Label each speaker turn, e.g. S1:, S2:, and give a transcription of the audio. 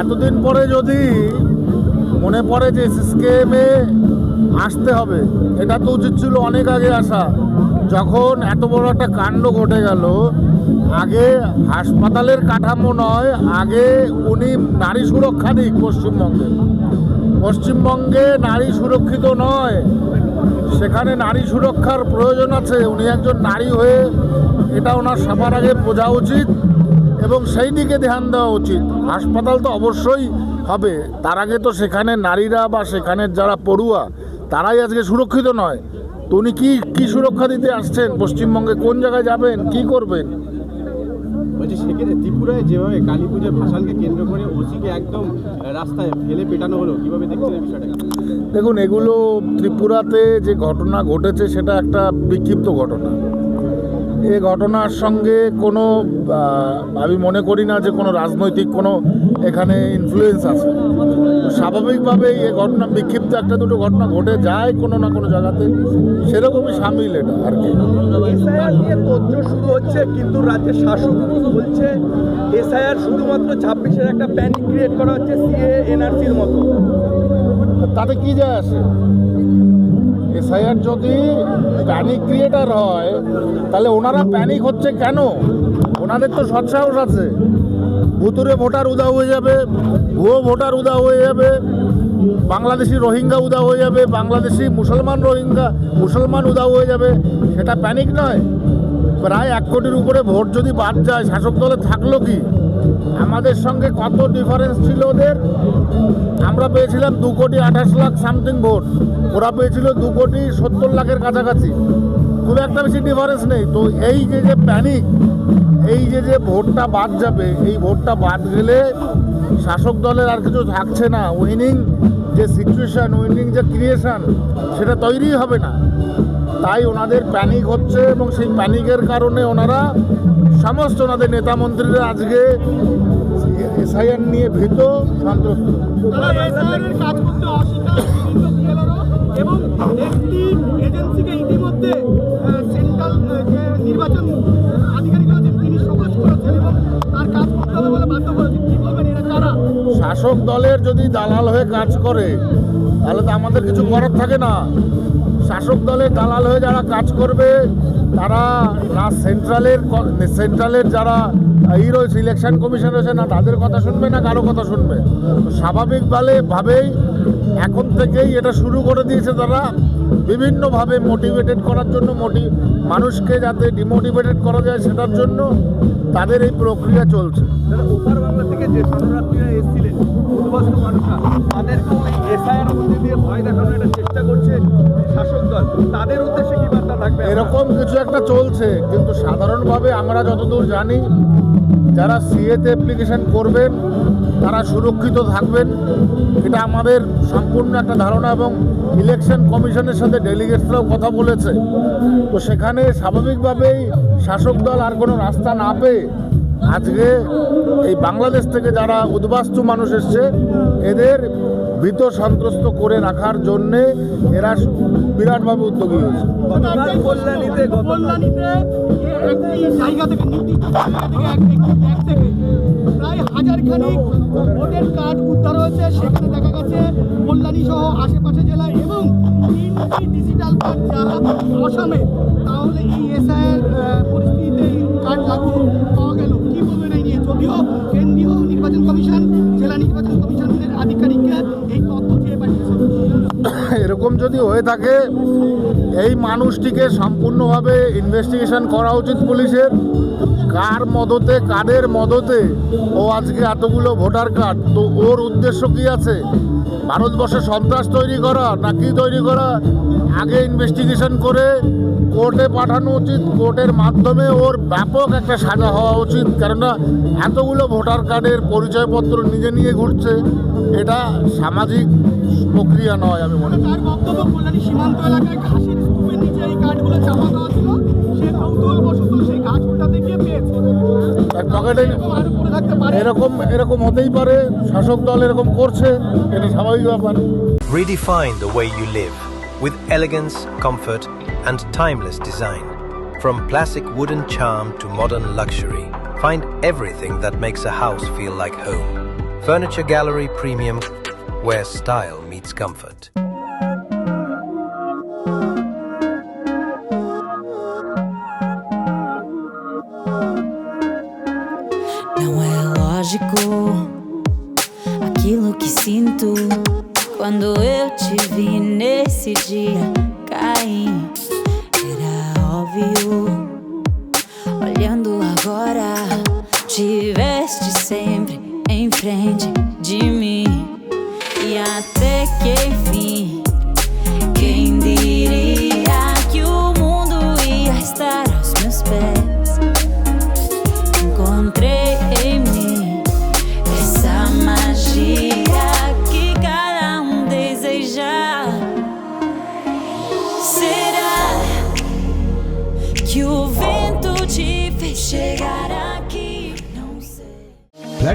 S1: এতদিন পরে যদি মনে পড়ে যে সিস্কেমে আসতে হবে, এটা তো উচিত ছিল অনেক আগে আসা। যখন এত বড় একটা কাণ্ড ঘটে গেল, আগে হাসপাতালের কাঠামো নয়, আগে উনি নারী সুরক্ষা দিক পশ্চিমবঙ্গে। পশ্চিমবঙ্গে নারী সুরক্ষিত নয়, সেখানে নারী সুরক্ষার প্রয়োজন আছে। উনি একজন নারী হয়ে এটা ওনার সবার আগে বোঝা উচিত। এবং সেই দিকে ধ্যান দেওয়া উচিত। হাসপাতাল তো অবশ্যই হবে। তার আগে তো সেখানে নারীরা বা সেখানের যারা পড়ুয়া তারাই আজকে সুরক্ষিত নয়। তো উনি কি কী সুরক্ষা দিতে আসছেন? পশ্চিমবঙ্গে কোন জায়গায় যাবেন? কি করবেন?
S2: বলছি সেক্ষেত্রে ত্রিপুরায় যেভাবে কালী পুজোর ভাসানকে কেন্দ্র করে ওসিকে একদম রাস্তায় ফেলে পেটানো হলো কীভাবে দেখছেন এই বিষয়টা
S1: দেখুন এগুলো ত্রিপুরাতে যে ঘটনা ঘটেছে সেটা একটা বিক্ষিপ্ত ঘটনা। এ ঘটনার সঙ্গে কোনো আমি মনে করি না যে কোনো রাজনৈতিক কোনো এখানে ইনফ্লুয়েন্স আছে। স্বাভাবিকভাবেই এ ঘটনা বিক্ষিপ্ত একটা দুটো ঘটনা ঘটে যায় কোনো না কোনো জায়গাতে সেরকমই সামিল এটা আর কি।
S3: এসআইআর নিয়ে তথ্য শুরু হচ্ছে কিন্তু রাজ্যের শাসক বলছে এসআইআর শুধুমাত্র ছাব্বিশের একটা প্যানিক ক্রিয়েট করা হচ্ছে সিএ এনআরসির মতো।
S1: তাতে কি যায় আসে? এসআইআর যদি প্যানিক ক্রিয়েটার হয়, তাহলে ওনারা প্যানিক হচ্ছে কেন? ওনাদের তো সৎসাহস আছে। ভুতুরে ভোটার উদা হয়ে যাবে, ভুয়ো ভোটার উদা হয়ে যাবে, বাংলাদেশি রোহিঙ্গা উদা হয়ে যাবে, বাংলাদেশি মুসলমান রোহিঙ্গা, মুসলমান উদা হয়ে যাবে, সেটা প্যানিক নয়। প্রায় এক কোটির উপরে ভোট যদি বাদ যায়, শাসক দলে থাকল কি? আমাদের সঙ্গে কত ডিফারেন্স ছিল ওদের? আমরা পেয়েছিলাম দু কোটি আঠাশ লাখ সামথিং ভোট ওরা পেয়েছিল দু কোটি সত্তর লাখের কাছাকাছি। খুব একটা বেশি ডিফারেন্স নেই। তো এই যে যে প্যানিক এই যে যে ভোটটা বাদ যাবে, এই ভোটটা বাদ গেলে শাসক দলের আর কিছু থাকছে না। উইনিং যে সিচুয়েশান উইনিং যে ক্রিয়েশন সেটা তৈরি হবে না। তাই ওনাদের প্যানিক হচ্ছে এবং সেই প্যানিকের কারণে ওনারা সমস্ত ওনাদের নেতা মন্ত্রীরা আজকে এসআইআর নিয়ে ভীত সন্ত্রস্ত।
S4: এসআইআরের কাজ করতে অস্বীকার বিভিন্ন বিএলআরও এবং একটি এজেন্সিকে ইতিমধ্যে সেন্ট্রাল যে নির্বাচন আধিকারিক আছেন তিনি সমাজ করেছেন এবং তার কাজ করতে হবে বলে বাধ্য করেছেন কি বলবেন এরা কারা?
S1: শাসক দলের যদি দালাল হয়ে কাজ করে তাহলে তো আমাদের কিছু করার থাকে না। শাসক দলের দালাল হয়ে যারা কাজ করবে তারা না সেন্ট্রালের সেন্ট্রালের যারা রয়েছে ইলেকশন কমিশন রয়েছে না তাদের কথা শুনবে না কারও কথা শুনবে। স্বাভাবিকভাবে ভাবেই এখন থেকেই এটা শুরু করে দিয়েছে তারা। বিভিন্নভাবে মোটিভেটেড করার জন্য মোটি মানুষকে যাতে ডিমোটিভেটেড করা যায় সেটার জন্য তাদের এই প্রক্রিয়া চলছে।
S3: যারা ওপার বাংলা থেকে যে শরণার্থীরা এসেছিলেন উদ্বাস্ত মানুষরা তাদেরকে ওই এসআইআর দিয়ে ভয় দেখানোর একটা চেষ্টা করছে শাসক দল। তাদের উদ্দেশ্যে কি বার্তা থাকবে?
S1: এরকম কিছু একটা চলছে কিন্তু সাধারণভাবে আমরা যতদূর জানি যারা সিএতে অ্যাপ্লিকেশন করবেন, তারা সুরক্ষিত থাকবেন। এটা আমাদের সম্পূর্ণ একটা ধারণা এবং ইলেকশন কমিশনের সাথে ডেলিগেটসরাও কথা বলেছে। তো সেখানে স্বাভাবিকভাবেই শাসক দল আর কোনো রাস্তা না পেয়ে আজকে এই বাংলাদেশ থেকে যারা উদ্বাস্তু মানুষ এসছে, এদের ভীত সন্ত্রস্ত করে রাখার জন্যে এরা বিরাটভাবে উদ্যোগী হয়েছে।
S4: প্রায় হাজার খানিক ভোটের কার্ড উদ্ধার হয়েছে। সেখানে দেখা গেছে কল্যাণী সহ আশেপাশে জেলা এবং তিনটি ডিজিটাল কার্ড যা অসামে তাহলে এই এসআইয়ের পরিস্থিতিতে এই কার্ড লাগু পাওয়া গেল। কি বলবেন এই নিয়ে? যদিও কেন্দ্রীয় নির্বাচন কমিশন
S1: এরকম যদি হয়ে থাকে, এই মানুষটিকে সম্পূর্ণভাবে ইনভেস্টিগেশন করা উচিত পুলিশের। কার মদতে, কাদের মদতে ও আজকে এতগুলো ভোটার কার্ড? তো ওর উদ্দেশ্য কি আছে? ভারতবর্ষে সন্ত্রাস তৈরি করা না কি তৈরি করা? আগে ইনভেস্টিগেশন করে কোর্টে পাঠানো উচিত কোর্টের মাধ্যমে ওর ব্যাপক একটা সাজা হওয়া উচিত কেননা এতগুলো ভোটার কার্ডের পরিচয়পত্র নিজে নিয়ে ঘুরছে এটা সামাজিক প্রক্রিয়া নয় আমি মনে করি।
S4: তার বক্তব্য কল্যাণী সীমান্ত এলাকায় ঘাসের স্তূপের নিচে এই কাঠগুলো চাপা দেওয়া ছিল সে কৌতূহল সেই ঘাস গিয়ে পেয়েছে।
S1: পকেটে
S4: এরকম
S1: এরকম এরকম হতেই পারে শাসক দল এরকম করছে এটা স্বাভাবিক ব্যাপার।
S5: Redefine the way you live. With elegance, comfort, and timeless design. From classic wooden charm to modern luxury, find everything that makes a house feel like home. Furniture Gallery Premium, where style meets comfort.
S6: Não é lógico aquilo que sinto quando eu te vi nesse dia cair. Era óbvio. Olhando agora, tiveste sempre em frente